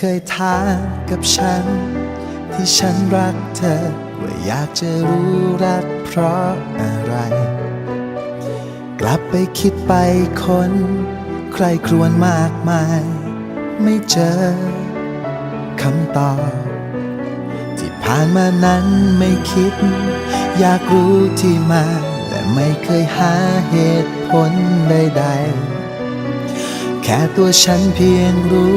เคยถามกับฉัน ที่ฉันรักเธอ ว่าอยากจะรู้รักเพราะอะไร กลับไปคิดไปคน ใครครวญมากมาย ไม่เจอคำตอบที่ผ่านมานั้นไม่คิด อยากรู้ที่มา แต่ไม่เคยหาเหตุผลใดๆ แค่ตัวฉันเพียงรู้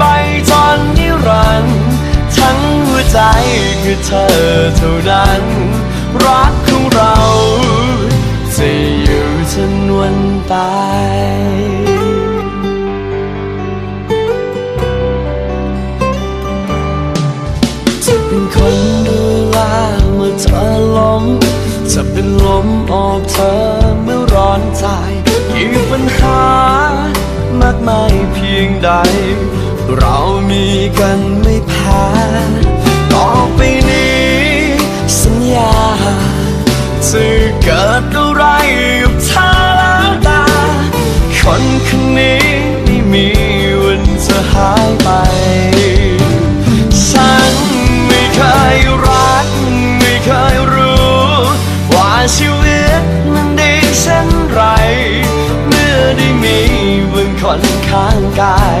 ไปจนนิรันดร์ทั้งหัวใจคือเธอเท่านั้น รักของเราจะอยู่จนวันตายจะเป็นคนดูแลเมื่อเธอล้มจะเป็นลมออกเธอเมื่อร้อนใจกี่ปัญหามากมายเพียงใด เรามีกันไม่แพ้ต่อไปนี้ สัญญาจะเกิดอะไรกับเธอแล้วตาคนคนนี้ไม่มีวันจะหายไป ฉันไม่เคยรัก ไม่เคยรู้ ว่าชีวิตมันดีเช่นไร เมื่อได้มีบางคนข้างกาย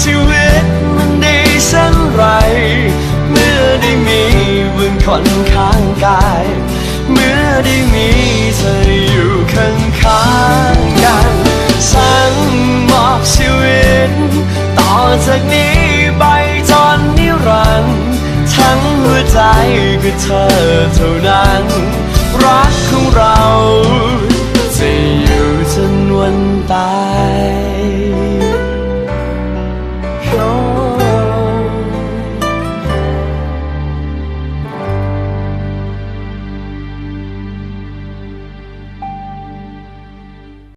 ชีวิตมันดีเช่นไร เมื่อได้มีบางคนข้างกาย เมื่อได้มีเธออยู่ข้างข้างๆกันฉันมอบชีวิต ต่อจากนี้ไปจนนิรันดร์ทั้งหัวใจคือเธอเท่านั้น รักของเรา